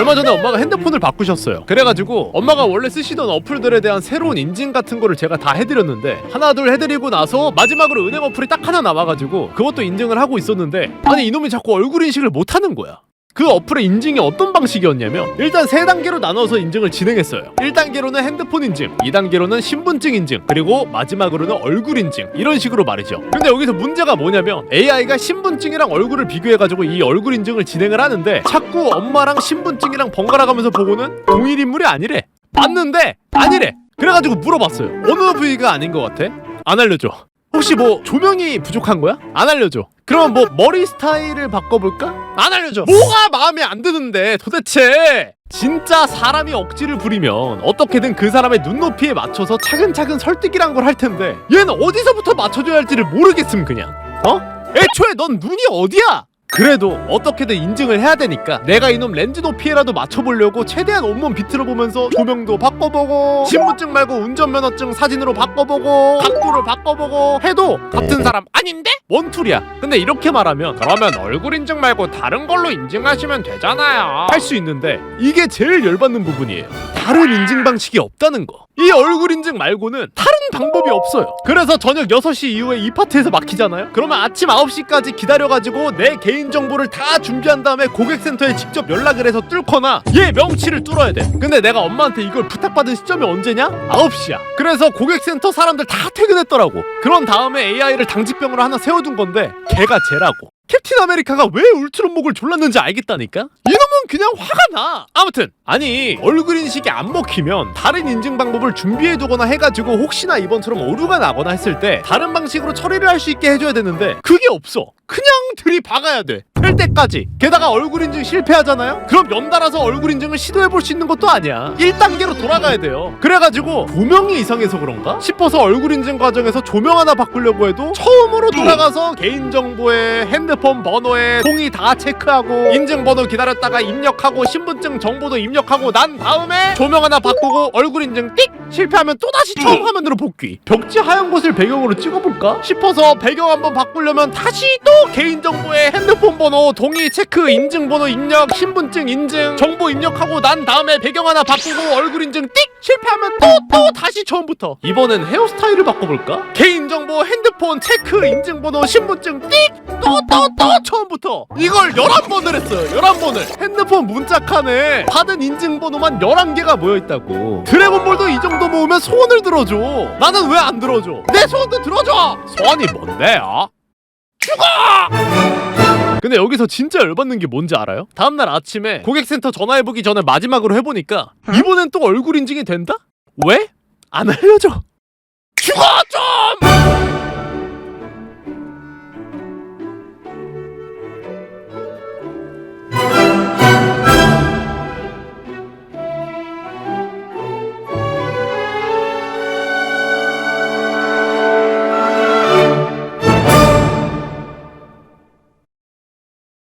얼마 전에 엄마가 핸드폰을 바꾸셨어요. 그래가지고 엄마가 원래 쓰시던 어플들에 대한 새로운 인증 같은 거를 제가 다 해드렸는데 하나 둘 해드리고 나서 마지막으로 은행 어플이 딱 하나 남아가지고 그것도 인증을 하고 있었는데 아니 이놈이 자꾸 얼굴 인식을 못하는 거야. 그 어플의 인증이 어떤 방식이었냐면 일단 세 단계로 나눠서 인증을 진행했어요. 1단계로는 핸드폰 인증, 2단계로는 신분증 인증, 그리고 마지막으로는 얼굴 인증 이런 식으로 말이죠. 근데 여기서 문제가 뭐냐면 AI가 신분증이랑 얼굴을 비교해가지고 이 얼굴 인증을 진행을 하는데 자꾸 엄마랑 신분증이랑 번갈아가면서 보고는 동일 인물이 아니래. 맞는데 아니래. 그래가지고 물어봤어요. 어느 부위가 아닌 것 같아? 안 알려줘. 혹시 뭐 조명이 부족한 거야? 안 알려줘. 그러면 뭐 머리 스타일을 바꿔볼까? 안 알려줘. 뭐가 마음에 안 드는데 도대체 진짜 사람이 억지를 부리면 어떻게든 그 사람의 눈높이에 맞춰서 차근차근 설득이란 걸 할 텐데 얘는 어디서부터 맞춰줘야 할지를 모르겠음 그냥. 어? 애초에 넌 눈이 어디야? 그래도 어떻게든 인증을 해야 되니까 내가 이놈 렌즈 높이에라도 맞춰보려고 최대한 온몸 비틀어 보면서 조명도 바꿔보고 신분증 말고 운전면허증 사진으로 바꿔보고 각도를 바꿔보고 해도 같은 사람 아닌데? 뭔 툴이야 근데 이렇게 말하면 그러면 얼굴 인증 말고 다른 걸로 인증하시면 되잖아요 할 수 있는데 이게 제일 열받는 부분이에요 다른 인증 방식이 없다는 거. 이 얼굴 인증 말고는 다른 방법이 없어요. 그래서 저녁 6시 이후에 이 파트에서 막히잖아요. 그러면 아침 9시까지 기다려가지고 내 개인 정보를 다 준비한 다음에 고객센터에 직접 연락을 해서 뚫거나 얘 명치를 뚫어야 돼. 근데 내가 엄마한테 이걸 부탁받은 시점이 언제냐? 9시야. 그래서 고객센터 사람들 다 퇴근했더라고. 그런 다음에 AI를 당직병으로 하나 세워둔 건데 걔가 쟤라고. 캡틴 아메리카가 왜 울트론목을 졸랐는지 알겠다니까? 이놈은 그냥 화가 나. 아무튼 아니 얼굴 인식이 안 먹히면 다른 인증 방법을 준비해두거나 해가지고 혹시나 이번처럼 오류가 나거나 했을 때 다른 방식으로 처리를 할 수 있게 해줘야 되는데 그게 없어. 그냥 들이박아야 돼. 될 때까지. 게다가 얼굴 인증 실패하잖아요? 그럼 연달아서 얼굴 인증을 시도해볼 수 있는 것도 아니야. 1단계로 돌아가야 돼요. 그래가지고 조명이 이상해서 그런가? 싶어서 얼굴 인증 과정에서 조명 하나 바꾸려고 해도 처음으로 돌아가서 개인정보에 핸드폰 번호에 동의 다 체크하고 인증번호 기다렸다가 입력하고 신분증 정보도 입력하고 난 다음에 조명 하나 바꾸고 얼굴 인증 띡! 실패하면 또다시 처음 화면으로 복귀. 벽지 하얀 곳을 배경으로 찍어볼까? 싶어서 배경 한번 바꾸려면 다시 또 개인정보에 핸드폰 번호, 동의 체크, 인증번호 입력, 신분증 인증, 정보 입력하고 난 다음에 배경 하나 바꾸고 얼굴 인증 띡! 실패하면 또 또 다시 처음부터. 이번엔 헤어스타일을 바꿔볼까? 개인정보, 핸드폰 체크, 인증번호, 신분증 띡! 또 또 또 처음부터. 이걸 11번을 했어요. 11번을. 핸드폰 문자 칸에 받은 인증번호만 11개가 모여있다고. 드래곤볼도 이 정도 모으면 소원을 들어줘. 나는 왜 안 들어줘? 내 소원도 들어줘! 소원이 뭔데요? 죽어! 근데 여기서 진짜 열받는 게 뭔지 알아요? 다음날 아침에 고객센터 전화해보기 전에 마지막으로 해보니까 이번엔 또 얼굴 인증이 된다? 왜? 안 알려줘. 죽어 좀!